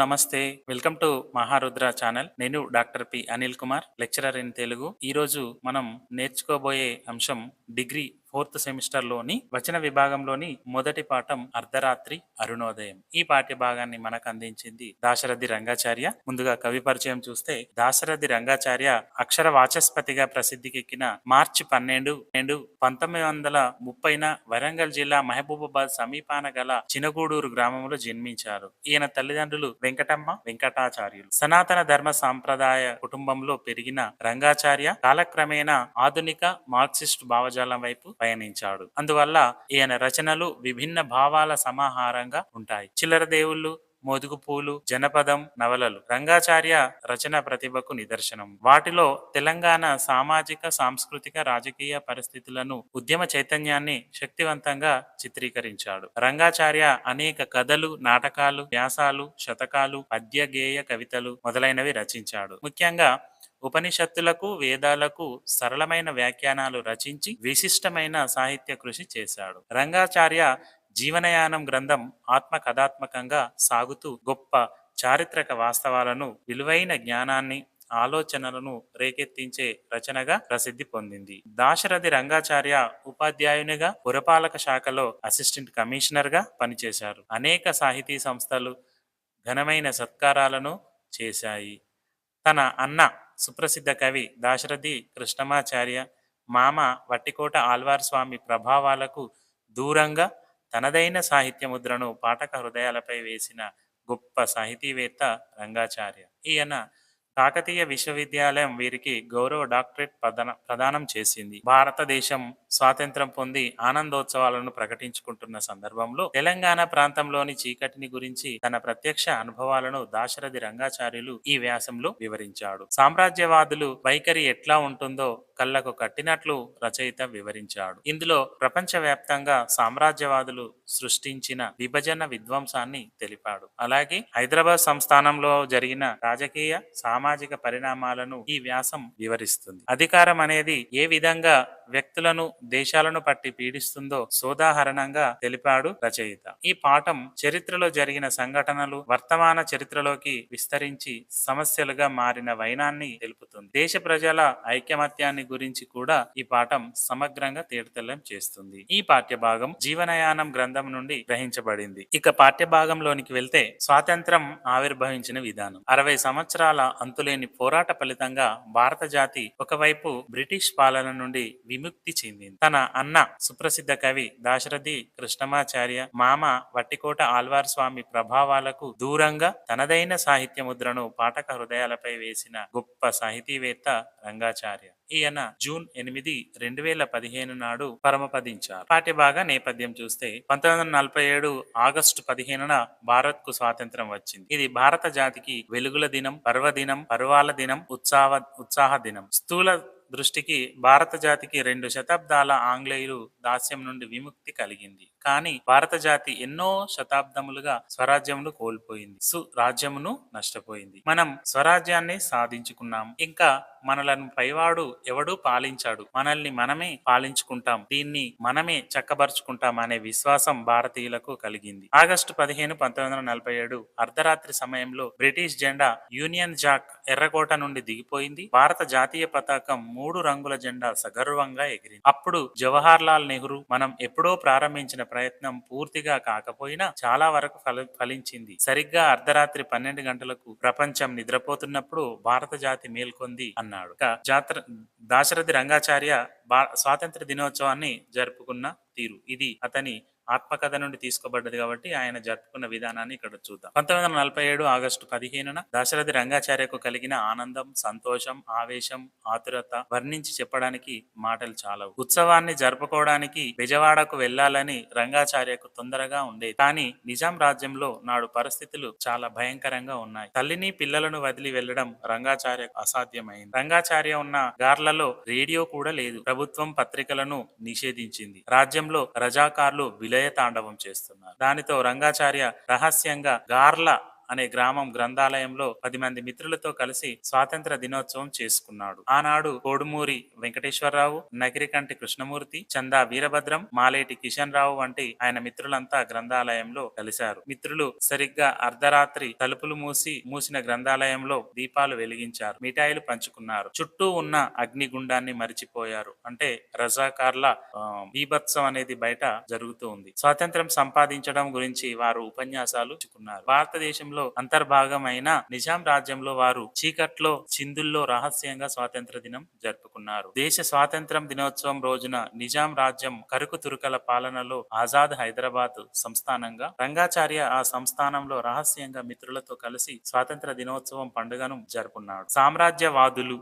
నమస్తే welcome to Maharudra channel. నేను doctor P Anil Kumar lecturer in Telugu. ఈరోజు మనం నేర్చుకోబోయే అంశం డిగ్రీ ఫోర్త్ సెమిస్టర్లోని వచన విభాగంలోని మొదటి పాఠం అర్ధరాత్రి అరుణోదయం. ఈ పాఠ్య భాగాన్ని మనకు అందించింది దాశరథి రంగాచార్య. ముందుగా కవి పరిచయం చూస్తే దాశరథి రంగాచార్య అక్షర వాచస్పతిగా ప్రసిద్ధికెక్కిన మార్చి పన్నెండు రెండు పంతొమ్మిది వందల ముప్పైన వరంగల్ జిల్లా మహబూబాబాద్ సమీపాన గల చినగూడూరు గ్రామంలో జన్మించారు. ఈయన తల్లిదండ్రులు వెంకటమ్మ వెంకటాచార్యులు. సనాతన ధర్మ సాంప్రదాయ కుటుంబంలో పెరిగిన రంగాచార్య కాలక్రమేణా ఆధునిక మార్క్సిస్ట్ భావజాలం వైపు పయనించాడు. అందువల్ల ఈయన రచనలు విభిన్న భావాల సమాహారంగా ఉంటాయి. చిల్లర దేవుళ్ళు మోదుగు పూలు జనపదం నవలలు రంగాచార్య రచన ప్రతిభకు నిదర్శనం. వాటిలో తెలంగాణ సామాజిక సాంస్కృతిక రాజకీయ పరిస్థితులను ఉద్యమ చైతన్యాన్ని శక్తివంతంగా చిత్రీకరించాడు. రంగాచార్య అనేక కథలు నాటకాలు వ్యాసాలు శతకాలు పద్య గేయ కవితలు మొదలైనవి రచించాడు. ముఖ్యంగా ఉపనిషత్తులకు వేదాలకు సరళమైన వ్యాఖ్యానాలు రచించి విశిష్టమైన సాహిత్య కృషి చేశాడు. రంగాచార్య జీవనయానం గ్రంథం ఆత్మకథాత్మకంగా సాగుతూ గొప్ప చారిత్రక వాస్తవాలను విలువైన జ్ఞానాన్ని ఆలోచనలను రేకెత్తించే రచనగా ప్రసిద్ధి పొందింది. దాశరథి రంగాచార్య ఉపాధ్యాయునిగా పురపాలక శాఖలో అసిస్టెంట్ కమిషనర్గా పనిచేశారు. అనేక సాహితీ సంస్థలు ఘనమైన సత్కారాలను చేశాయి. తన అన్న సుప్రసిద్ధ కవి దాశరథి కృష్ణమాచార్య మామ వట్టికోట ఆల్వార్ స్వామి ప్రభావాలకు దూరంగా తనదైన సాహిత్య ముద్రను పాఠక హృదయాలపై వేసిన గొప్ప సాహితీవేత్త రంగాచార్య. ఈయన కాకతీయ విశ్వవిద్యాలయం వీరికి గౌరవ డాక్టరేట్ ప్రదాన ప్రదానం చేసింది. భారతదేశం స్వాతంత్రం పొంది ఆనందోత్సవాలను ప్రకటించుకుంటున్న సందర్భంలో తెలంగాణ ప్రాంతంలోని చీకటిని గురించి తన ప్రత్యక్ష అనుభవాలను దాశరథి రంగాచార్యులు ఈ వ్యాసంలో వివరించాడు. సామ్రాజ్యవాదులు వైఖరి ఎట్లా ఉంటుందో కళ్ళకు కట్టినట్లు రచయిత వివరించాడు. ఇందులో ప్రపంచవ్యాప్తంగా సామ్రాజ్యవాదులు సృష్టించిన విభజన విధ్వంసాన్ని తెలిపాడు. అలాగే హైదరాబాద్ సంస్థానంలో జరిగిన రాజకీయ సామాజిక పరిణామాలను ఈ వ్యాసం వివరిస్తుంది. అధికారం అనేది ఏ విధంగా వ్యక్తులను దేశాలను పట్టి పీడిస్తుందో సోదాహరణంగా తెలిపాడు రచయిత. ఈ పాఠం చరిత్రలో జరిగిన సంఘటనలు వర్తమాన చరిత్రలోకి విస్తరించి సమస్యలుగా మారిన వైనాన్ని తెలుపుతుంది. దేశ ప్రజల ఐకమత్యాన్ని గురించి కూడా ఈ పాఠం సమగ్రంగా తీర్థలం చేస్తుంది. ఈ పాఠ్య భాగం జీవనయానం గ్రంథం నుండి గ్రహించబడింది. ఇక పాఠ్య భాగంలోనికి వెళ్తే స్వాతంత్రం ఆవిర్భవించిన విధానం. అరవై సంవత్సరాల అంతులేని పోరాట ఫలితంగా భారత జాతి ఒకవైపు బ్రిటిష్ పాలన నుండి విముక్తి చెందింది. తన అన్న సుప్రసిద్ధ కవి దాశరథి కృష్ణమాచార్య మామ వట్టికోట ఆల్వార్ స్వామి ప్రభావాలకు దూరంగా తనదైన సాహిత్య ముద్రను పాఠక హృదయాలపై వేసిన గొప్ప సాహితీవేత్త రంగాచార్య. ఈయన జూన్ ఎనిమిది రెండు వేల పదిహేను నాడు పరమపదించారు. పాఠ్యభాగ నేపథ్యం చూస్తే పంతొమ్మిది వందల నలభై ఏడు ఆగస్టు పదిహేనున భారత్కు స్వాతంత్రం వచ్చింది. ఇది భారత జాతికి వెలుగుల దినం పర్వదినం పర్వాల దినం ఉత్సాహ ఉత్సాహ దినం. స్థూల దృష్టికి భారత జాతికి రెండు శతాబ్దాల ఆంగ్లేయులు దాస్యం నుండి విముక్తి కలిగింది. కానీ భారత జాతి ఎన్నో శతాబ్దములుగా స్వరాజ్యమును కోల్పోయింది. సురాజ్యమును నష్టపోయింది. మనం స్వరాజ్యాన్ని సాధించుకున్నాం. ఇంకా మనలను పైవాడు ఎవడూ పాలించాడు. మనల్ని మనమే పాలించుకుంటాం. దీన్ని మనమే చక్కబరుచుకుంటాం అనే విశ్వాసం భారతీయులకు కలిగింది. ఆగస్టు పదిహేను పంతొమ్మిది వందల నలభై ఏడు అర్ధరాత్రి సమయంలో బ్రిటిష్ జెండా యూనియన్ జాక్ ఎర్రకోట నుండి దిగిపోయింది. భారత జాతీయ పతాకం మూడు రంగుల జెండా సగర్వంగా ఎగిరింది. అప్పుడు జవహర్ లాల్ నెహ్రూ మనం ఎప్పుడో ప్రారంభించిన ప్రయత్నం పూర్తిగా కాకపోయినా చాలా వరకు ఫలించింది. సరిగ్గా అర్ధరాత్రి పన్నెండు గంటలకు ప్రపంచం నిద్రపోతున్నప్పుడు భారత జాతి మేల్కొంది అన్నాడు. జాతర దాశరథి రంగాచార్య భా స్వాతంత్ర దినోత్సవాన్ని జరుపుకున్న తీరు. ఇది అతని ఆత్మకథ నుండి తీసుకోబడ్డది కాబట్టి ఆయన జరుపుకున్న విధానాన్ని ఇక్కడ చూద్దాం. పంతొమ్మిది వందల నలభై ఏడు ఆగస్టు పదిహేనున దశరథి రంగాచార్యకు కలిగిన ఆనందం సంతోషం ఆవేశం ఆతురత వర్ణించి చెప్పడానికి మాటలు చాలవు. ఉత్సవాన్ని జరుపుకోవడానికి బెజవాడకు వెళ్ళాలని రంగాచార్యకు తొందరగా ఉండేది. కానీ నిజాం రాజ్యంలో నాడు పరిస్థితులు చాలా భయంకరంగా ఉన్నాయి. తల్లిని పిల్లలను వదిలి వెళ్ళడం రంగాచార్యకు అసాధ్యమైంది. రంగాచార్య ఉన్న గార్లలో రేడియో కూడా లేదు. ప్రభుత్వం పత్రికలను నిషేధించింది. రాజ్యంలో రజాకార్లు విలయ తాండవం చేస్తున్నారు. దానితో రంగాచార్య రహస్యంగా గార్ల అనే గ్రామం గ్రంథాలయంలో పది మంది మిత్రులతో కలిసి స్వాతంత్ర దినోత్సవం చేసుకున్నాడు. ఆనాడు కోడుమూరి వెంకటేశ్వరరావు నగిరికంటి కృష్ణమూర్తి చందా వీరభద్రం మాలేటి కిషన్ రావు వంటి ఆయన మిత్రులంతా గ్రంథాలయంలో కలిశారు. మిత్రులు సరిగ్గా అర్ధరాత్రి తలుపులు మూసి మూసిన గ్రంథాలయంలో దీపాలు వెలిగించారు మిఠాయిలు పంచుకున్నారు. చుట్టూ ఉన్న అగ్నిగుండాన్ని మరిచిపోయారు. అంటే రజాకార్ల బీభత్సం అనేది బయట జరుగుతూ ఉంది. స్వాతంత్రం సంపాదించడం గురించి వారు ఉపన్యాసాలు భారతదేశంలో భారతదేశంలో అంతర్భాగమైన నిజాం రాజ్యంలో వారు చీకట్లో చిందుల్లో రహస్యంగా స్వాతంత్ర దినం జరుపుకున్నారు. దేశ స్వాతంత్రం దినోత్సవం రోజున నిజాం రాజ్యం కరుకు తురుకల పాలనలో ఆజాద్ హైదరాబాద్ సంస్థానంగా రంగాచార్య ఆ సంస్థానంలో రహస్యంగా మిత్రులతో కలిసి స్వాతంత్ర దినోత్సవం పండుగను జరుపుకున్నాడు సామ్రాజ్యవాదులు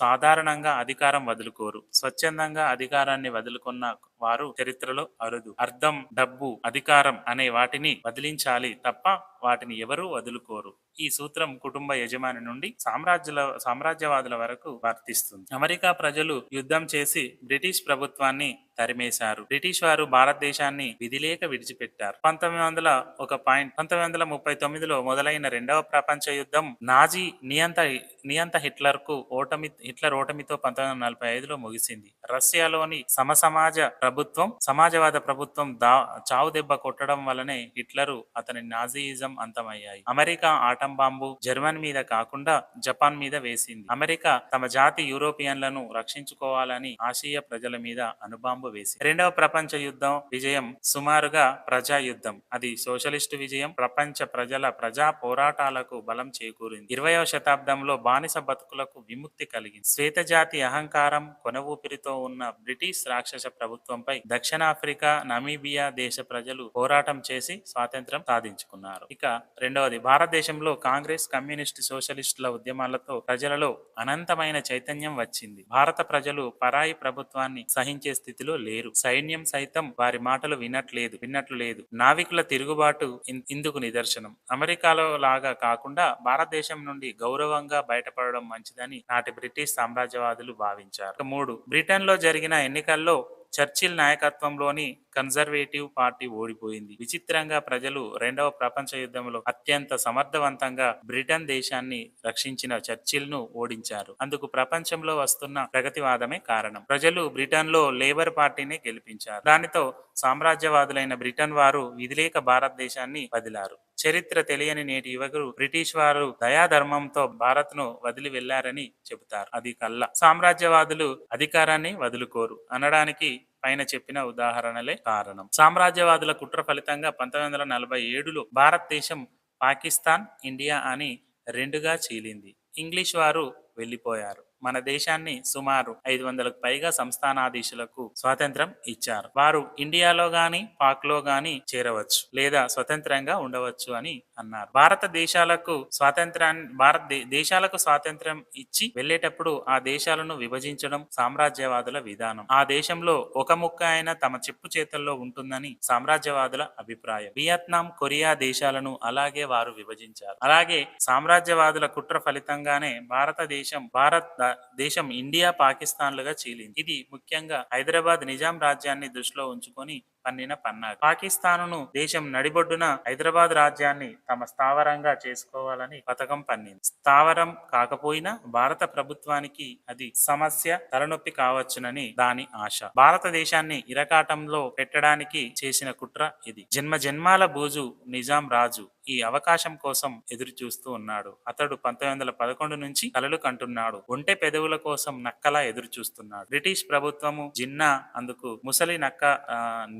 సాధారణంగా అధికారం వదులుకోరు. స్వచ్ఛందంగా అధికారాన్ని వదులుకున్న వారు చరిత్రలో అరుదు. అర్థం డబ్బు అధికారం అనే వాటిని వదిలించాలి తప్ప వాటిని ఎవరూ వదులుకోరు. ఈ సూత్రం కుటుంబ యజమాని నుండి సామ్రాజ్యుల సామ్రాజ్యవాదుల వరకు వర్తిస్తుంది. అమెరికా ప్రజలు యుద్ధం చేసి బ్రిటిష్ ప్రభుత్వాన్ని తరిమేశారు. బ్రిటిష్ వారు భారతదేశాన్ని విధిలేక విడిచిపెట్టారు. పంతొమ్మిది వందల ఒక పాయింట్ పంతొమ్మిది వందల ముప్పై తొమ్మిదిలో మొదలైన రెండవ ప్రపంచ యుద్ధం నాజీ నియంత నియంత హిట్లర్కు ఓటమి హిట్లర్ ఓటమితో పంతొమ్మిది వందల నలభై ఐదులో ముగిసింది. రష్యాలోని సమసమాజ ప్రభుత్వం సమాజవాద ప్రభుత్వం దా చావు దెబ్బ కొట్టడం వల్లనే హిట్లరు అతని నాజీయిజం అంతమయ్యాయి. అమెరికా ఆటం బాంబు జర్మన్ మీద కాకుండా జపాన్ మీద వేసింది. అమెరికా తమ జాతి యూరోపియన్లను రక్షించుకోవాలని ఆసియా ప్రజల మీద అనుబాంబు వేసింది. రెండవ ప్రపంచ యుద్ధం విజయం సుమారుగా ప్రజా యుద్ధం. అది సోషలిస్టు విజయం ప్రపంచ ప్రజల ప్రజా పోరాటాలకు బలం చేకూరింది. ఇరవయవ శతాబ్దంలో బానిస బతుకులకు విముక్తి కలిగింది. శ్వేత జాతి అహంకారం కొన ఊపిరితో ఉన్న బ్రిటిష్ రాక్షస ప్రభుత్వం ప్రభుత్వంపై దక్షిణాఫ్రికా నమీబియా దేశ ప్రజలు పోరాటం చేసి స్వాతంత్రం సాధించుకున్నారు. ఇక రెండవది భారతదేశంలో కాంగ్రెస్ కమ్యూనిస్ట్ సోషలిస్టుల ఉద్యమాలతో ప్రజలలో అనంతమైన చైతన్యం వచ్చింది. భారత ప్రజలు పరాయి ప్రభుత్వాన్ని సహించే స్థితిలో లేరు. సైన్యం సైతం వారి మాటలు వినట్లేదు విన్నట్లు లేదు. నావికుల తిరుగుబాటు ఇందుకు నిదర్శనం. అమెరికాలో లాగా కాకుండా భారతదేశం నుండి గౌరవంగా బయటపడడం మంచిదని నాటి బ్రిటిష్ సామ్రాజ్యవాదులు భావించారు. మూడు బ్రిటన్లో జరిగిన ఎన్నికల్లో చర్చిల్ నాయకత్వంలోని కన్జర్వేటివ్ పార్టీ ఓడిపోయింది. విచిత్రంగా ప్రజలు రెండవ ప్రపంచ యుద్ధంలో అత్యంత సమర్థవంతంగా బ్రిటన్ దేశాన్ని రక్షించిన చర్చిల్ను ఓడించారు. అందుకు ప్రపంచంలో వస్తున్న ప్రగతివాదమే కారణం. ప్రజలు బ్రిటన్లో లేబర్ పార్టీని గెలిపించారు. దానితో సామ్రాజ్యవాదులైన బ్రిటన్ వారు విధిలేక భారతదేశాన్ని వదిలారు. చరిత్ర తెలియని నేటి యువకులు బ్రిటిష్ వారు దయాధర్మంతో భారత్ను వదిలి వెళ్ళారని చెబుతారు. అది కల్లా. సామ్రాజ్యవాదులు అధికారాన్ని వదులుకోరు. అనడానికి పైన చెప్పిన ఉదాహరణలే కారణం. సామ్రాజ్యవాదుల కుట్ర ఫలితంగా పంతొమ్మిది వందల నలభై ఏడులో భారతదేశం పాకిస్తాన్ ఇండియా అని రెండుగా చీలింది. ఇంగ్లీష్ వారు వెళ్ళిపోయారు. మన దేశాన్ని సుమారు ఐదు వందలకు పైగా సంస్థానాధీశులకు స్వాతంత్రం ఇచ్చారు. వారు ఇండియాలో గాని పాక్లో గాని చేరవచ్చు లేదా స్వతంత్రంగా ఉండవచ్చు అని అన్నారు. భారత దేశాలకు స్వాతంత్రాన్ని భారత దేశాలకు స్వాతంత్రం ఇచ్చి వెళ్ళేటప్పుడు ఆ దేశాలను విభజించడం సామ్రాజ్యవాదుల విధానం. ఆ దేశంలో ఒక ముక్క అయినా తమ చెప్పు చేతుల్లో ఉంటుందని సామ్రాజ్యవాదుల అభిప్రాయం. వియత్నాం కొరియా దేశాలను అలాగే వారు విభజించారు. అలాగే సామ్రాజ్యవాదుల కుట్ర ఫలితంగానే భారతదేశం భారత్ దేశం ఇండియా పాకిస్తాన్లుగా చీలింది. ఇది ముఖ్యంగా హైదరాబాద్ నిజాం రాజ్యాన్ని దృష్టిలో ఉంచుకొని పన్నిన పన్నాగ పాకిస్తాను దేశం నడిబొడ్డున హైదరాబాద్ రాజ్యాన్ని తమ స్థావరంగా చేసుకోవాలని పథకం పన్నింది. స్థావరం కాకపోయినా భారత ప్రభుత్వానికి అది సమస్య తలనొప్పి కావచ్చునని దాని ఆశ. భారతదేశాన్ని ఇరకాటంలో పెట్టడానికి చేసిన కుట్ర ఇది. జన్మ జన్మాల బూజు నిజాం రాజు ఈ అవకాశం కోసం ఎదురు చూస్తూ ఉన్నాడు. అతడు పంతొమ్మిది వందల పదకొండు నుంచి కలలు కంటున్నాడు. ఒంటె పెదవుల కోసం నక్కలా ఎదురు చూస్తున్నాడు బ్రిటిష్ ప్రభుత్వము జిన్నా అందుకు ముసలి నక్క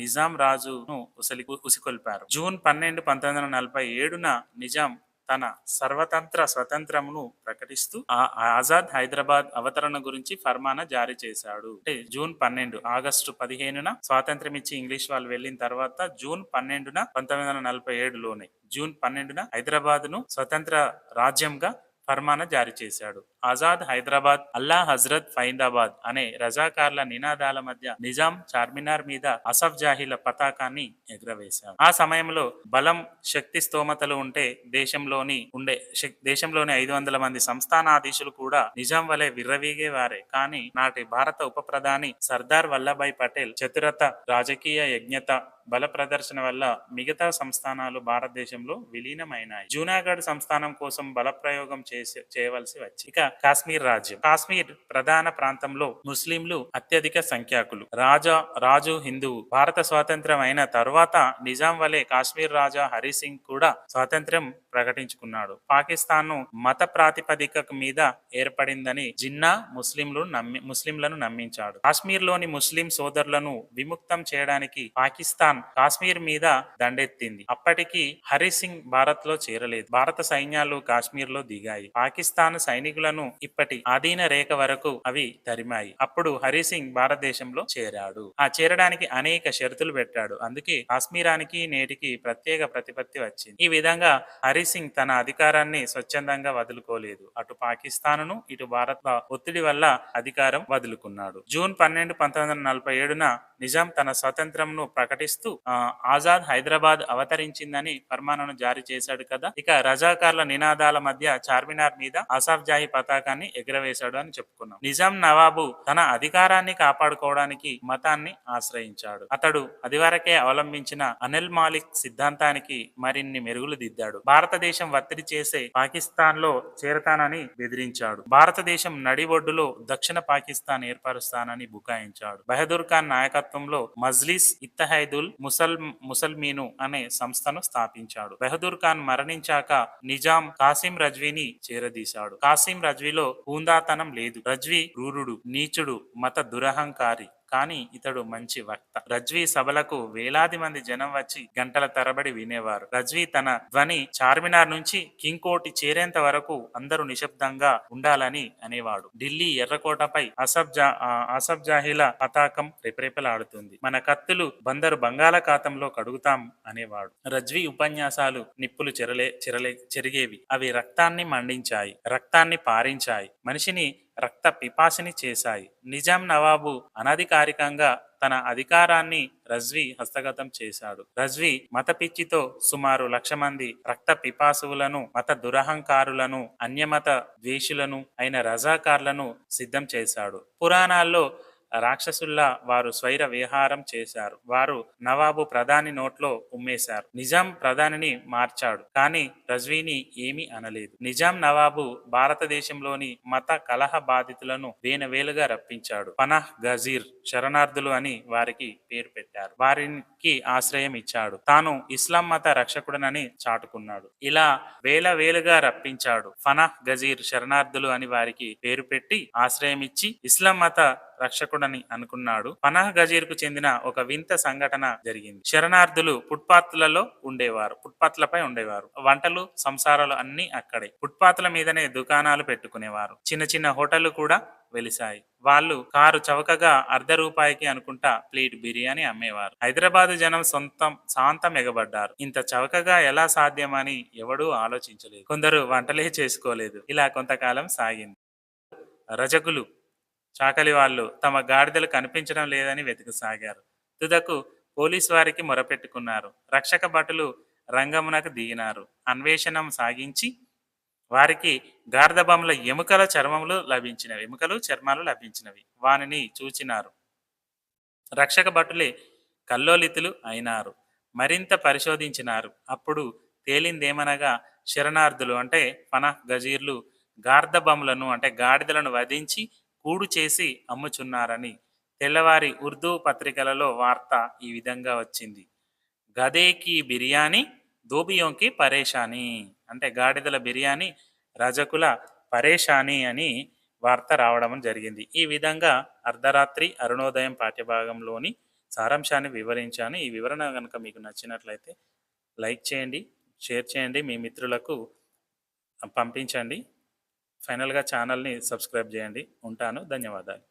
నిజ నిజాం రాజును ఉసలి ఉసికొల్పారు. జూన్ పన్నెండు పంతొమ్మిది వందల నలభై ఏడున నిజాం తన సర్వతంత్ర స్వతంత్రమును ప్రకటిస్తూ ఆ ఆజాద్ హైదరాబాద్ అవతరణ గురించి ఫర్మానా జారీ చేశాడు. అంటే జూన్ పన్నెండు ఆగస్టు పదిహేనున స్వాతంత్రం ఇచ్చి ఇంగ్లీష్ వాళ్ళు వెళ్ళిన తర్వాత జూన్ పన్నెండున పంతొమ్మిది వందల నలభై ఏడులోనే జూన్ పన్నెండున హైదరాబాద్ను స్వతంత్ర రాజ్యంగా ఫర్మానా జారీ చేశాడు. ఆజాద్ హైదరాబాద్ అల్లా హజరత్ ఫైందాబాద్ అనే రజాకార్ల నినాదాల మధ్య నిజాం చార్మినార్ మీద అసఫ్ జాహీల పతాకాన్ని ఎగురవేశారు ఆ సమయంలో బలం శక్తి స్తోమతలు ఉంటే దేశంలోని ఉండే దేశంలోని ఐదు వందల మంది సంస్థానాధీశులు కూడా నిజాం వలె విర్రవీగేవారే. కానీ నాటి భారత ఉప ప్రధాని సర్దార్ వల్లభాయ్ పటేల్ చతురత రాజకీయ యజ్ఞత బల ప్రదర్శన వల్ల మిగతా సంస్థానాలు భారతదేశంలో విలీనమైనాయి. జూనాగఢ్ సంస్థానం కోసం బల ప్రయోగం చేసి చేయవలసి వచ్చి ఇక కాశ్మీర్ రాజ్యం. కాశ్మీర్ ప్రధాన ప్రాంతంలో ముస్లింలు అత్యధిక సంఖ్యాకులు. రాజా రాజు హిందువు. భారత స్వాతంత్రం అయిన తరువాత నిజాం వలె కాశ్మీర్ రాజా హరి సింగ్ కూడా స్వాతంత్ర్యం ప్రకటించుకున్నాడు. పాకిస్తాన్ను మత ప్రాతిపదిక మీద ఏర్పడిందని జిన్నా ముస్లింలు నమ్మి ముస్లింలను నమ్మించాడు. కాశ్మీర్లోని ముస్లిం సోదరులను విముక్తం చేయడానికి పాకిస్తాన్ కాశ్మీర్ మీద దండెత్తింది. అప్పటికి హరి సింగ్ భారత్లో చేరలేదు. భారత సైన్యాలు కాశ్మీర్లో దిగాయి. పాకిస్తాన్ సైనికులను ఇప్పటి ఆధీన రేఖ వరకు అవి తరిమాయి. అప్పుడు హరిసింగ్ భారతదేశంలో చేరాడు. ఆ చేరడానికి అనేక షరతులు పెట్టాడు. అందుకే కాశ్మీరానికి నేటికి ప్రత్యేక ప్రతిపత్తి వచ్చింది. ఈ విధంగా హరిసింగ్ తన అధికారాన్ని స్వచ్ఛందంగా వదులుకోలేదు. అటు పాకిస్తాన్ను ఇటు భారత్ ఒత్తిడి వల్ల అధికారం వదులుకున్నాడు. జూన్ పన్నెండు పంతొమ్మిది వందల నలభై ఏడున నిజాం తన స్వాతంత్రంను ప్రకటిస్తూ ఆజాద్ హైదరాబాద్ అవతరించిందని ఫర్మానాను జారీ చేశాడు కదా. ఇక రజాకార్ల నినాదాల మధ్య చార్మినార్ మీద ఆసాఫ్ జాహీ పతాకాన్ని ఎగురవేశాడు అని చెప్పుకున్నాం. నిజాం నవాబు తన అధికారాన్ని కాపాడుకోవడానికి మతాన్ని ఆశ్రయించాడు. అతడు అదివరకే అవలంబించిన అనిల్ మాలిక్ సిద్ధాంతానికి మరిన్ని మెరుగులు దిద్దాడు. భారతదేశం ఒత్తిడి చేసే పాకిస్తాన్లో చేరతానని బెదిరించాడు. భారతదేశం నడి ఒడ్డులో దక్షిణ పాకిస్తాన్ ఏర్పరుస్తానని బుకాయించాడు. బహదూర్ ఖాన్ నాయకత్వంలో మజ్లిస్ ఇత్తహైదుల్ ముసల్ ముసల్మీను అనే సంస్థను స్థాపించాడు. బహదూర్ ఖాన్ మరణించాక నిజాం కాసిం రజ్వీని చేరదీశాడు. కాసిం రజ్వీలో హూందాతనం లేదు. రజ్వీ క్రూరుడు నీచుడు మత దురహంకారి. కానీ ఇతడు మంచి వక్త. రజ్వీ సభలకు వేలాది మంది జనం వచ్చి గంటల తరబడి వినేవారు. రజ్వీ తన ధ్వని చార్మినార్ నుంచి కింగ్కోటి చేరేంత వరకు అందరూ నిశ్శబ్దంగా ఉండాలని అనేవాడు. ఢిల్లీ ఎర్రకోటపై అసబ్ జా జాహీల పతాకం రెపరెపలాడుతుంది. మన కత్తులు బందరు బంగాళాఖాతంలో కడుగుతాం అనేవాడు. రజ్వీ ఉపన్యాసాలు నిప్పులు చెరలే చెరలే చెరిగేవి. అవి రక్తాన్ని మండించాయి రక్తాన్ని పారించాయి. మనిషిని రక్త పిపాసిని చేశాయి. నిజాం నవాబు అనధికారికంగా తన అధికారాన్ని రజ్వీ హస్తగతం చేశాడు. రజ్వీ మత పిచ్చితో సుమారు లక్ష మంది రక్త పిపాసువులను మత దురహంకారులను అన్యమత ద్వేషులను అయిన రజాకార్లను సిద్ధం చేశాడు. పురాణాల్లో రాక్షసుల్లా వారు స్వైర విహారం చేశారు. వారు నవాబు ప్రధాని నోట్లో ఉమ్మేశారు నిజాం ప్రధానిని మార్చాడు. కానీ రజ్వీని ఏమీ అనలేదు. నిజాం నవాబు భారతదేశంలోని మత కలహ బాధితులను వేనవేలుగా రప్పించాడు. పనహ్ గజీర్ శరణార్థులు అని వారికి పేరు పెట్టారు. వారికి ఆశ్రయం ఇచ్చాడు. తాను ఇస్లాం మత రక్షకుడనని చాటుకున్నాడు. ఇలా వేల వేలుగా రప్పించాడు. ఫనహ్ గజీర్ శరణార్థులు అని వారికి పేరు పెట్టి ఆశ్రయం ఇచ్చి ఇస్లాం మత రక్షకుడు రక్షకుడని అనుకున్నాడు. పనాహ్ గజీర్కు చెందిన ఒక వింత సంఘటన జరిగింది. శరణార్థులు ఫుట్పాత్లలో ఉండేవారు. ఫుట్పాత్లపై ఉండేవారు. వంటలు సంసారాలు అన్ని అక్కడే. ఫుట్పాత్ల మీదనే దుకాణాలు పెట్టుకునేవారు. చిన్న చిన్న హోటళ్ళు కూడా వెలిశాయి. వాళ్ళు కారు చవకగా అర్ధ రూపాయికి అనుకుంటా ప్లేట్ బిర్యానీ అమ్మేవారు. హైదరాబాద్ జనం సొంతం శాంతం ఎగబడ్డారు. ఇంత చవకగా ఎలా సాధ్యమని ఎవడూ ఆలోచించలేదు. కొందరు వంటలే చేసుకోలేదు. ఇలా కొంతకాలం సాగింది. రజకులు చాకలి వాళ్ళు తమ గాడిదలు కనిపించడం లేదని వెతుకుసాగారు. తుదకు పోలీస్ వారికి మొరపెట్టుకున్నారు. రక్షక భటులు రంగమునకు దిగినారు. అన్వేషణం సాగించి వారికి గార్ధబొమ్మల ఎముకల చర్మములు లభించినవి ఎముకలు చర్మాలు లభించినవి. వానిని చూచినారు. రక్షక భటులే కల్లోలితులు అయినారు. మరింత పరిశోధించినారు. అప్పుడు తేలిందేమనగా శరణార్థులు అంటే పనహ్ గజీర్లు గార్ధబొమ్మలను అంటే గాడిదలను వధించి కూడు చేసి అమ్ముచున్నారని తెల్లవారి ఉర్దూ పత్రికలలో వార్త ఈ విధంగా వచ్చింది. గదేకి బిర్యానీ దోబియోంకి పరేషాని. అంటే గాడిదల బిర్యానీ రజకుల పరేషాని అని వార్త రావడం జరిగింది. ఈ విధంగా అర్ధరాత్రి అరుణోదయం పాఠ్యభాగంలోని సారాంశాన్ని వివరించాను. ఈ వివరణ కనుక మీకు నచ్చినట్లయితే లైక్ చేయండి షేర్ చేయండి. మీ మిత్రులకు పంపించండి. ఫైనల్గా ఛానల్ని సబ్స్క్రైబ్ చేయండి. ఉంటాను. ధన్యవాదాలు.